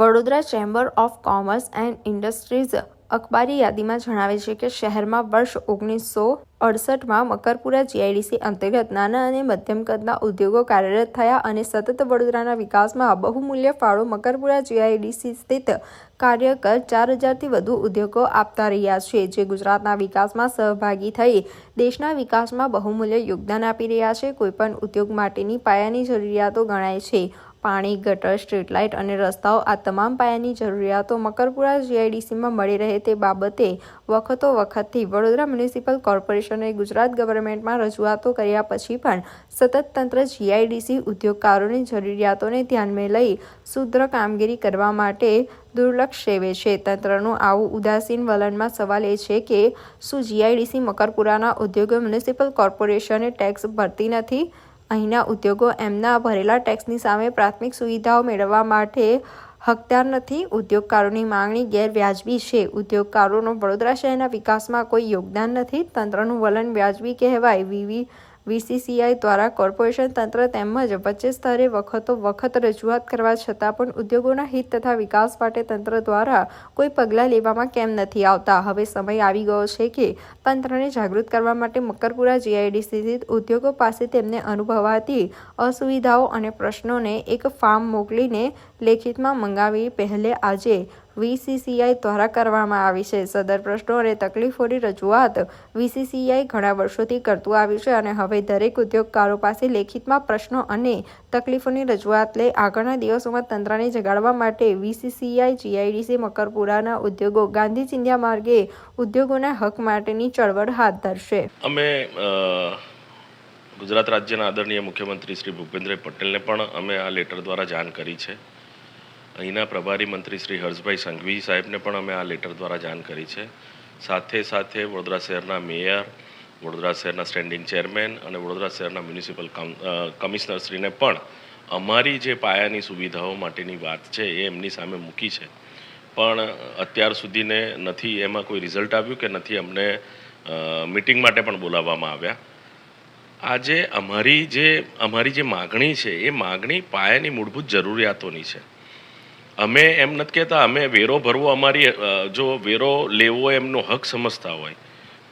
Vadodara chamber of commerce and industries અખબારી યાદીમાં જણાવે છે કે શહેરમાં વર્ષ ઓગણીસો અડસઠમાં મકરપુરા જીઆઈડીસી અંતર્ગત નાના અને મધ્યમ કદના ઉદ્યોગો કાર્યરત થયા અને સતત વડોદરાના વિકાસમાં બહુમૂલ્ય ફાળો મકરપુરા જીઆઈડીસી સ્થિત કાર્યકર ચાર હજારથી વધુ ઉદ્યોગો આપતા રહ્યા છે, જે ગુજરાતના વિકાસમાં સહભાગી થઈ દેશના વિકાસમાં બહુમૂલ્ય યોગદાન આપી રહ્યા છે. કોઈપણ ઉદ્યોગ માટેની પાયાની જરૂરિયાતો ગણાય છે. પાણી, ગટર, સ્ટ્રીટ લાઇટ અને રસ્તાઓ આ તમામ પાયાની જરૂરિયાતો મકરપુરા જીઆઈડીસીમાં મળી રહે તે બાબતે વખતો વખતથી વડોદરા મ્યુનિસિપલ કોર્પોરેશને ગુજરાત ગવર્મેન્ટમાં રજૂઆતો કર્યા પછી પણ સતત તંત્ર જીઆઈડીસી ઉદ્યોગકારોની જરૂરિયાતોને ધ્યાનમાં લઈ શુદ્ર કામગીરી કરવા માટે દુર્લક્ષ સેવે છે. તંત્રનું આવું ઉદાસીન વલણમાં સવાલ એ છે કે શું જીઆઈડીસી મકરપુરાના ઉદ્યોગો મ્યુનિસિપલ કોર્પોરેશને ટેક્સ ભરતી નથી? અહીંના ઉદ્યોગો એમના ભરેલા ટેક્સની સામે પ્રાથમિક સુવિધાઓ મેળવવા માટે હકદાર નથી. ઉદ્યોગકારોની માંગણી ગેરવ્યાજબી છે. ઉદ્યોગકારોનો વડોદરા શહેરના વિકાસમાં કોઈ યોગદાન નથી. તંત્રનું વલણ વ્યાજબી કહેવાય. વીવી વીસીસીઆઈ દ્વારા કોર્પોરેશન તંત્ર તેમજ વચ્ચે સ્તરે વખતો વખત રજૂઆત કરવા છતાં પણ ઉદ્યોગોના હિત તથા વિકાસ માટે તંત્ર દ્વારા કોઈ પગલાં લેવામાં કેમ નથી આવતા? હવે સમય આવી ગયો છે કે તંત્રને જાગૃત કરવા માટે મકરપુરા જીઆઈડીસી સ્થિત ઉદ્યોગો પાસે તેમને અનુભવાતી અસુવિધાઓ અને પ્રશ્નોને એક ફાર્મ મોકલીને લેખિતમાં મંગાવી પહેલે આજે વીસીસીઆઈ દ્વારા કરવામાં આવી છે. સદર પ્રશ્નો અને તકલીફોની રજૂઆત વીસીસીઆઈ ઘણા વર્ષોથી કરતું આવ્યું છે અને હવે દરેક ઉદ્યોગકારો પાસે લેખિતમાં પ્રશ્નો અને તકલીફોની રજૂઆત લઈ આગળના દિવસોમાં તંત્રને જગાડવા માટે વીસીસીઆઈ, જીઆઈડીસી, મકરપુરાના ઉદ્યોગો, ગાંધી ચિંધ્યા માર્ગે ઉદ્યોગોના હક માટેની ચળવળ હાથ ધરશે. અમે ગુજરાત રાજ્યના આદરણીય મુખ્યમંત્રી શ્રી ભૂપેન્દ્ર પટેલને પણ અમે આ લેટર દ્વારા જાણ કરી છે. અહીંના પ્રભારી મંત્રી શ્રી હર્ષભાઈ સંઘવી સાહેબને પણ અમે આ લેટર દ્વારા જાણ કરી છે. સાથે સાથે વડોદરા શહેરના મેયર, વડોદરા શહેરના સ્ટેન્ડિંગ ચેરમેન અને વડોદરા શહેરના મ્યુનિસિપલ કમિશનરશ્રીને પણ અમારી જે પાયાની સુવિધાઓ માટેની વાત છે એ એમની સામે મૂકી છે. પણ અત્યાર સુધીને નથી એમાં કોઈ રિઝલ્ટ આવ્યું કે નથી અમને મિટિંગ માટે પણ બોલાવવામાં આવ્યા. આજે અમારી જે અમારી જે માગણી છે એ માગણી પાયાની મૂળભૂત જરૂરિયાતોની છે. અમે એમ નથી કહેતા, અમે વેરો ભરવો અમારી જો વેરો લેવો એમનો હક સમજતા હોય,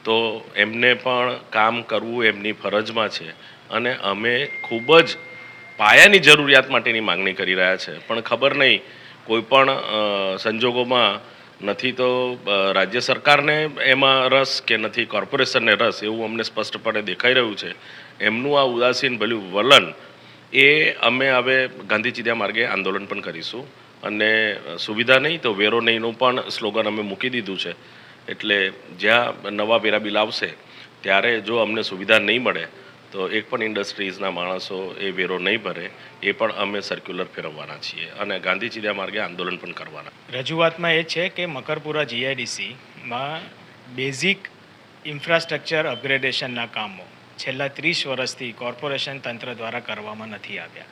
તો એમને પણ કામ કરવું એમની ફરજમાં છે. અને અમે ખૂબ જ પાયાની જરૂરિયાત માટેની માંગણી કરી રહ્યા છે. પણ ખબર નહીં, કોઈ પણ સંજોગોમાં નથી તો રાજ્ય સરકારને એમાં રસ કે નથી કોર્પોરેશનને રસ એવું અમને સ્પષ્ટપણે દેખાઈ રહ્યું છે. એમનું આ ઉદાસીન ભલ્યું વલણ એ અમે હવે ગાંધી ચીધ્યા માર્ગે આંદોલન પણ કરીશું. અને સુવિધા નહીં તો વેરો નહીંનું પણ સ્લોગન અમે મૂકી દીધું છે. એટલે જ્યાં નવા વેરા બિલ આવશે, ત્યારે જો અમને સુવિધા નહીં મળે, તો એક પણ ઇન્ડસ્ટ્રીઝના માણસો એ વેરો નહીં ભરે, એ પણ અમે સર્ક્યુલર ફેરવવાના છીએ. અને ગાંધી માર્ગે આંદોલન પણ કરવાના. રજૂઆતમાં એ છે કે મકરપુરા જીઆઈડીસીમાં બેઝિક ઇન્ફ્રાસ્ટ્રક્ચર અપગ્રેડેશનના કામો છેલ્લા ત્રીસ વર્ષથી કોર્પોરેશન તંત્ર દ્વારા કરવામાં નથી આવ્યા.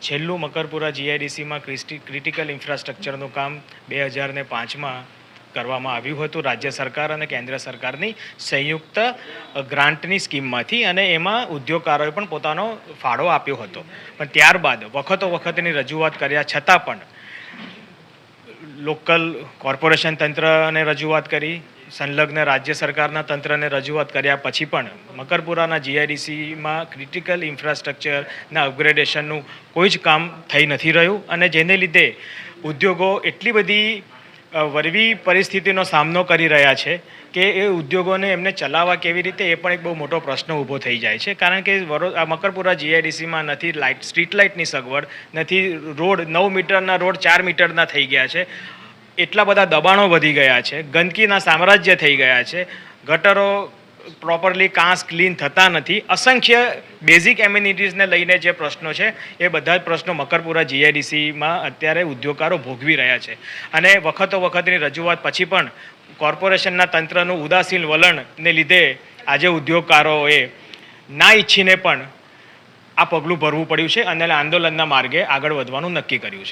છેલ્લું મકરપુરા જીઆઈડીસીમાં ક્રિટિકલ ઇન્ફ્રાસ્ટ્રક્ચરનું કામ બે હજાર ને પાંચમાં કરવામાં આવ્યું હતું. રાજ્ય સરકાર અને કેન્દ્ર સરકારની સંયુક્ત ગ્રાન્ટની સ્કીમમાંથી અને એમાં ઉદ્યોગકારોએ પણ પોતાનો ફાળો આપ્યો હતો. પણ ત્યારબાદ વખતો વખતની રજૂઆત કર્યા છતાં પણ, લોકલ કોર્પોરેશન તંત્રને રજૂઆત કરી સંલગ્ન રાજ્ય સરકારના તંત્રને રજૂઆત કર્યા પછી પણ મકરપુરાના જીઆઈડીસીમાં ક્રિટિકલ ઇન્ફ્રાસ્ટ્રક્ચરના અપગ્રેડેશનનું કોઈ જ કામ થઈ નથી રહ્યું અને જેને લીધે ઉદ્યોગો એટલી બધી વરવી પરિસ્થિતિનો સામનો કરી રહ્યા છે કે એ ઉદ્યોગોને એમને ચલાવવા કેવી રીતે એ પણ એક બહુ મોટો પ્રશ્ન ઊભો થઈ જાય છે. કારણ કે આ મકરપુરા જીઆઈડીસીમાં નથી લાઇટ સ્ટ્રીટ લાઇટની સગવડ, નથી રોડ, નવ મીટરના રોડ ચાર મીટરના થઈ ગયા છે. એટલા બધા દબાણો વધી ગયા છે, ગંદકીના સામ્રાજ્ય થઈ ગયા છે, ગટરો પ્રોપરલી કાંસ ક્લીન થતા નથી. અસંખ્ય બેઝિક એમ્યુનિટીઝને લઈને જે પ્રશ્નો છે, એ બધા જ પ્રશ્નો મકરપુરા જીઆઈડીસીમાં અત્યારે ઉદ્યોગકારો ભોગવી રહ્યા છે. અને વખતો વખતની રજૂઆત પછી પણ કોર્પોરેશનના તંત્રનું ઉદાસીન વલણને લીધે આજે ઉદ્યોગકારોએ ના ઈચ્છીને પણ આ પગલું ભરવું પડ્યું છે અને આંદોલનના માર્ગે આગળ વધવાનું નક્કી કર્યું છે.